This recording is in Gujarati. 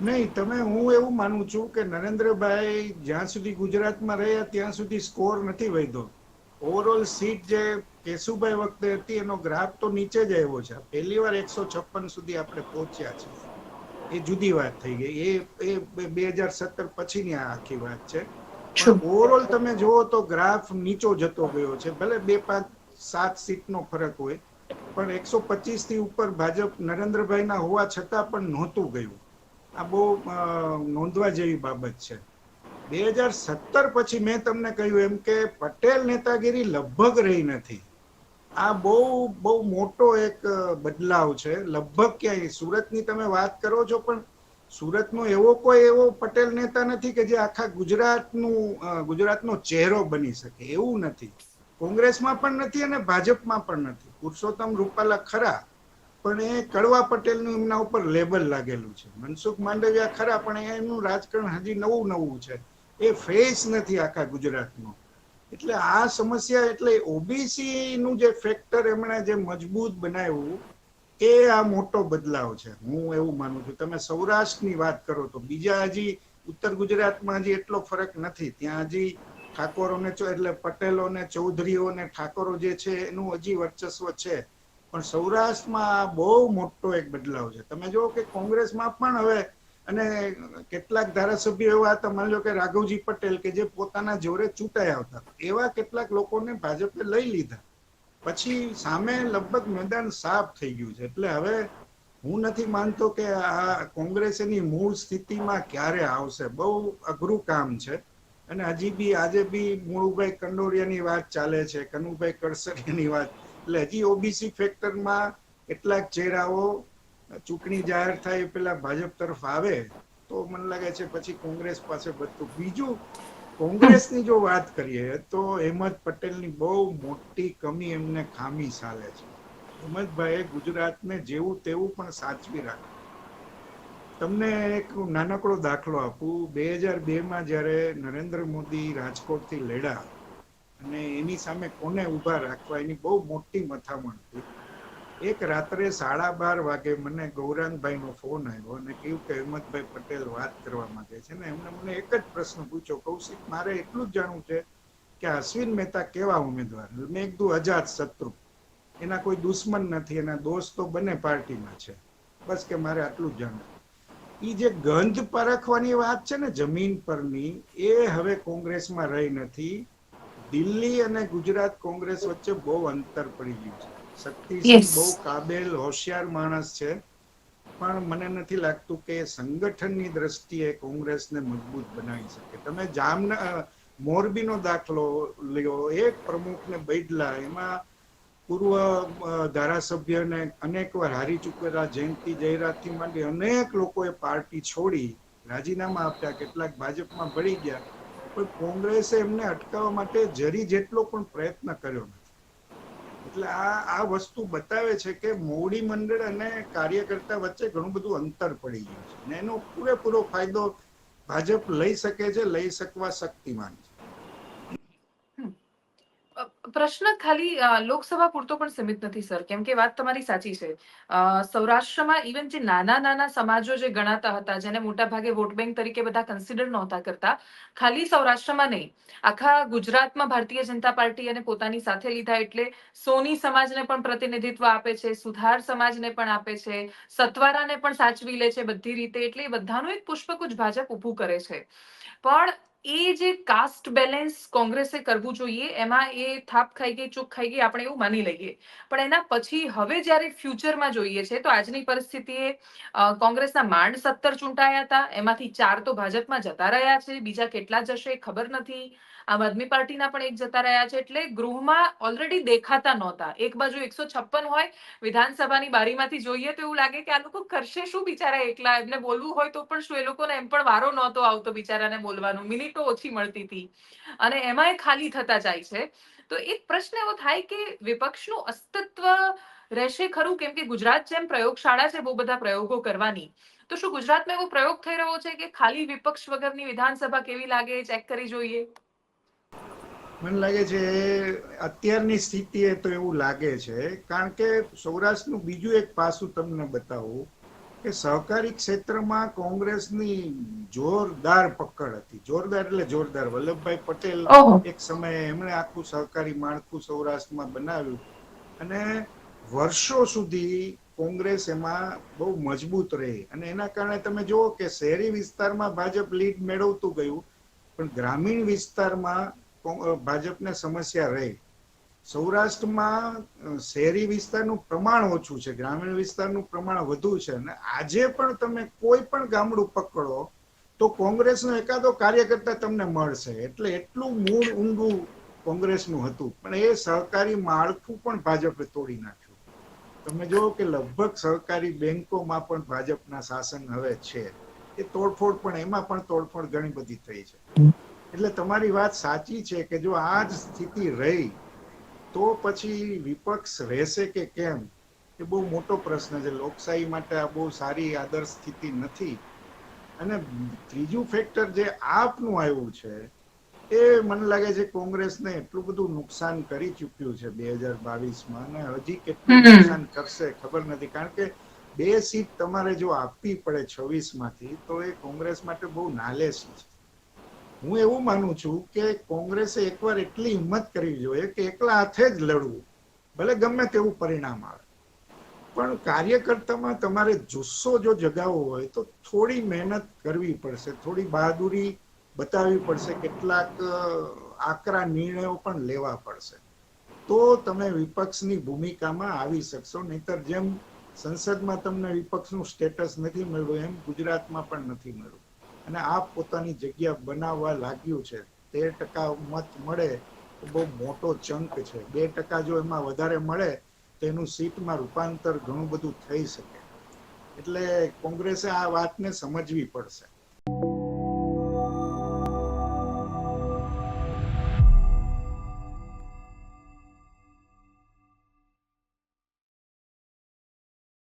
નહીં તમે હું એવું માનું છું કે નરેન્દ્રભાઈ જ્યાં સુધી ગુજરાતમાં રહ્યા ત્યાં સુધી સ્કોર નથી વધ્યો. ઓવરઓલ સીટ જે કેશુભાઈ વખતે હતી એનો ગ્રાફ તો નીચે જ આવ્યો છે. પહેલી વાર એકસો છપ્પન સુધી આપણે પહોંચ્યા છે એ જુદી વાત થઈ ગઈ. એ એ બે હજાર સત્તર પછીની આ આખી વાત છે. ઓવરઓલ તમે જુઓ તો ગ્રાફ નીચો જતો ગયો છે. ભલે બે પાંચ સાત સીટનો ફરક હોય પણ એકસો પચીસથી ઉપર ભાજપ નરેન્દ્રભાઈના હોવા છતાં પણ નહોતું ગયું. આ બહુ નોંધવા જેવી બાબત છે. બે હજાર સત્તર પછી મેં તમને કહ્યું એમ કે પટેલ નેતાગીરી લગભગ રહી નથી. આ બહુ બહુ મોટો એક બદલાવ છે. લગભગ ક્યાંય, સુરતની તમે વાત કરો છો, પણ સુરતનો એવો કોઈ એવો પટેલ નેતા નથી કે જે આખા ગુજરાતનું ગુજરાતનો ચહેરો બની શકે. એવું નથી. કોંગ્રેસમાં પણ નથી અને ભાજપમાં પણ નથી. પુરુષોત્તમ રૂપાલા ખરા. પણ એ કડવા પટેલનું એમના ઉપર લેબલ લાગેલું છે. મનસુખ માંડવિયા ખરા, પણ એનું રાજકારણ હજી નવું નવું છે. એ ફેસ નથી આખા ગુજરાતનો. એટલે આ સમસ્યા, એટલે ઓબીસી નું જે ફેક્ટર એમણે જે મજબૂત બનાવ્યું, એ આ મોટો બદલાવ છે. હું એવું માનું છું. તમે સૌરાષ્ટ્રની વાત કરો તો બીજા હજી ઉત્તર ગુજરાતમાં હજી એટલો ફરક નથી. ત્યાં હજી ઠાકોરોને એટલે પટેલો ને ચૌધરીઓ ને ઠાકોરો જે છે એનું હજી વર્ચસ્વ છે. પણ સૌરાષ્ટ્રમાં બહુ મોટો એક બદલાવ છે. તમે જુઓ કે કોંગ્રેસમાં પણ હવે અને કેટલાક ધારાસભ્યો એવા હતા, માની લો કે રાઘવજી પટેલ કે જે પોતાના જોરે ચૂંટાઈ આવતા એવા કેટલાક લોકોને ભાજપે લઈ લીધા. પછી સામે લગભગ મેદાન સાફ થઈ ગયું છે. એટલે હવે હું નથી માનતો કે આ કોંગ્રેસ એની મૂળ સ્થિતિમાં ક્યારે આવશે. બહુ અઘરું કામ છે. અને હજી બી આજે બી મુળુભાઈ કંડોરિયાની વાત ચાલે છે, કનુભાઈ કડસરિયાની વાત એટલે હજી ઓબીસી ફેક્ટરમાં કેટલાક ચહેરાઓ ચૂંટણી જાહેર થાય એ ભાજપ તરફ આવે તો મને લાગે છે પછી કોંગ્રેસ પાસે બધું. બીજું, કોંગ્રેસની જો વાત કરીએ તો હેમંત પટેલની બહુ મોટી કમી એમને ખામી ચાલે છે. હેમંતભાઈએ ગુજરાતને જેવું તેવું પણ સાચવી રાખ્યું તમને એક નાનકડો દાખલો આપું. બે હજાર બે માં જ્યારે નરેન્દ્ર મોદી રાજકોટથી લડ્યા અને એની સામે કોને ઊભા રાખવા? એની બહુ મોટી મથામણ હતી. એક રાત્રે સાડા બાર વાગે મને ગૌરાંગભાઈ નો ફોન આવ્યો અને કહ્યું કે હિંમતભાઈ પટેલ વાત કરવા માંગે છે ને એમને મને એક જ પ્રશ્ન પૂછ્યો, કૌશિક, મારે એટલું જ જાણવું છે કે અશ્વિન મહેતા કેવા ઉમેદવાર? મેં કીધું, અજાત શત્રુ. એના કોઈ દુશ્મન નથી, એના દોસ્ત તો બંને પાર્ટીમાં છે. બસ કે મારે આટલું જ જાણવું. એ જે ગંધ પરખવાની વાત છે ને જમીન પરની, એ હવે કોંગ્રેસમાં રહી નથી. દિલ્હી અને ગુજરાત કોંગ્રેસ વચ્ચે બહુ અંતર પડી ગયું છે. શક્તિસિંહ બહુ કાબેલ હોશિયાર માણસ છે. પણ મને નથી લાગતું કે સંગઠનની દ્રષ્ટિએ કોંગ્રેસને મજબૂત બનાવી શકે. તમે જામન મોરબીનો દાખલો લ્યો. એક પ્રમુખને બૈડલા એમાં પૂર્વ ધારાસભ્યને અનેક વાર હારી ચૂકેલા જયંતિ જયરાજથી માંડી અનેક લોકોએ પાર્ટી છોડી રાજીનામા આપ્યા. કેટલાક ભાજપમાં ભળી ગયા. પણ કોંગ્રેસે એમને અટકાવવા માટે જરી જેટલો પણ પ્રયત્ન કર્યો નથી. એટલે આ આ વસ્તુ બતાવે છે કે મોવડી મંડળ અને કાર્યકર્તા વચ્ચે ઘણું બધું અંતર પડી ગયું છે. અને એનો પૂરેપૂરો ફાયદો ભાજપ લઈ શકે છે, લઈ શકવા શક્તિમાન છે. પ્રશ્ન ખાલી લોકસભા પૂરતો પણ સીમિત નથી, સર. કેમ કે વાત તમારી સાચી છે. સૌરાષ્ટ્રમાં ઇવન જે નાના નાના સમાજો જે ગણાતા હતા, જેને મોટા ભાગે વોટ બેંક તરીકે બધા કન્સિડર નહોતા કરતા, ખાલી સૌરાષ્ટ્રમાં નહીં. આખા ગુજરાતમાં ભારતીય જનતા પાર્ટી અને પોતાની સાથે લીધા એટલે સોની સમાજને પણ પ્રતિનિધિત્વ આપે છે, સુધાર સમાજને પણ આપે છે, સતવારાને પણ સાચવી લે છે બધી રીતે, એટલે બધાનું એક પુષ્પગુચ્છ ભાજપ ઊભું કરે છે. પણ એ જે કાસ્ટ બેલેન્સ કોંગ્રેસે કરવું જોઈએ, એમાં એ થાપ ખાઈ ગઈ ચૂક ખાઈ ગઈ, આપણે એવું માની લઈએ. પણ એના પછી હવે જ્યારે ફ્યુચરમાં જોઈએ છે, તો આજની પરિસ્થિતિએ કોંગ્રેસના માંડ સત્તર ચૂંટાયા હતા, એમાંથી ચાર તો ભાજપમાં જતા રહ્યા છે, બીજા કેટલા જશે ખબર નથી. આમ આદમી પાર્ટીના પણ એક જતા રહ્યા છે, એટલે ગૃહમાં ઓલરેડી દેખાતા નહોતા. એક બાજુ એકસો છપ્પન હોય, વિધાનસભાની બારીમાંથી જોઈએ તો એવું લાગે કે આ લોકો કરશે શું બિચારા એકલા? એમને બોલવું હોય તો પણ શું? એ લોકોને એમ પણ વારો નહોતો આવતો બિચારાને બોલવાનું. મિનિટો ઓછી મળતી હતી અને એમાંય ખાલી થતા જાય છે. તો એક પ્રશ્ન એવો થાય કે વિપક્ષનું અસ્તિત્વ રહેશે ખરું? કેમ કે ગુજરાત જેમ પ્રયોગશાળા છે, બહુ બધા પ્રયોગો કરવાની. તો શું ગુજરાતમાં એવો પ્રયોગ થઈ રહ્યો છે કે ખાલી વિપક્ષ વગરની વિધાનસભા કેવી લાગે? ચેક કરી જોઈએ. મને લાગે છે અત્યારની સ્થિતિએ તો એવું લાગે છે. કારણ કે સૌરાષ્ટ્રનું બીજું એક પાસું તમને બતાવું. કે સહકારી ક્ષેત્રમાં કોંગ્રેસની જોરદાર પકડ હતી. જોરદાર એટલે જોરદાર. વલ્લભભાઈ પટેલ એક સમયે એમણે આખું સહકારી માળખું સૌરાષ્ટ્રમાં બનાવ્યું અને વર્ષો સુધી કોંગ્રેસ એમાં બહુ મજબૂત રહી. અને એના કારણે તમે જુઓ કે શહેરી વિસ્તારમાં ભાજપ લીડ મેળવતું ગયું પણ ગ્રામીણ વિસ્તારમાં ભાજપને સમસ્યા રહી. સૌરાષ્ટ્રમાં શહેરી વિસ્તારનું પ્રમાણ ઓછું છે ગ્રામીણ વિસ્તારનું પ્રમાણ વધુ છે. અને આજે પણ તમે કોઈ પણ ગામડું પકડો તો કોંગ્રેસનો એકાદો કાર્યકર્તા તમને મળશે. એટલે એટલું મૂળ ઊંડું કોંગ્રેસનું હતું. પણ એ સહકારી માળખું પણ ભાજપે તોડી નાખ્યું. તમે જુઓ કે લગભગ સહકારી બેંકોમાં પણ ભાજપના શાસન હવે છે. એ તોડફોડ પણ એમાં પણ તોડફોડ ઘણી બધી થઈ છે. એટલે તમારી વાત સાચી છે કે જો આ જ સ્થિતિ રહી તો પછી વિપક્ષ રહેશે કે કેમ? એ બહુ મોટો પ્રશ્ન છે. લોકશાહી માટે આ બહુ સારી આદર્શ સ્થિતિ નથી. અને ત્રીજું ફેક્ટર જે આપનું આવ્યું છે એ મને લાગે છે કોંગ્રેસને એટલું બધું નુકસાન કરી ચૂક્યું છે બે હજાર બાવીસમાં. અને હજી કેટલું નુકસાન કરશે ખબર નથી. કારણ કે બે સીટ તમારે જો આપવી પડે છવ્વીસમાંથી તો એ કોંગ્રેસ માટે બહુ નાલેસી છે. હું એવું માનું છું કે કોંગ્રેસે એકવાર એટલી હિંમત કરવી જોઈએ કે એકલા હાથે જ લડવું, ભલે ગમે તેવું પરિણામ આવે. પણ કાર્યકર્તામાં તમારે જુસ્સો જો જગાવવો હોય તો થોડી મહેનત કરવી પડશે, થોડી બહાદુરી બતાવવી પડશે, કેટલાક આકરા નિર્ણયો પણ લેવા પડશે. તો તમે વિપક્ષની ભૂમિકામાં આવી શકશો, નહીતર જેમ સંસદમાં તમને વિપક્ષનું સ્ટેટસ નથી મળ્યું, એમ ગુજરાતમાં પણ નથી મળ્યું. અને આ પોતાની જગ્યા બનાવવા લાગ્યું છે. તેર ટકા મત મળે તો બહુ મોટો ચંક છે. બે ટકા જો એમાં વધારે મળે તો એનું સીટમાં રૂપાંતર ઘણું બધું થઈ શકે. એટલે કોંગ્રેસે આ વાતને સમજવી પડશે.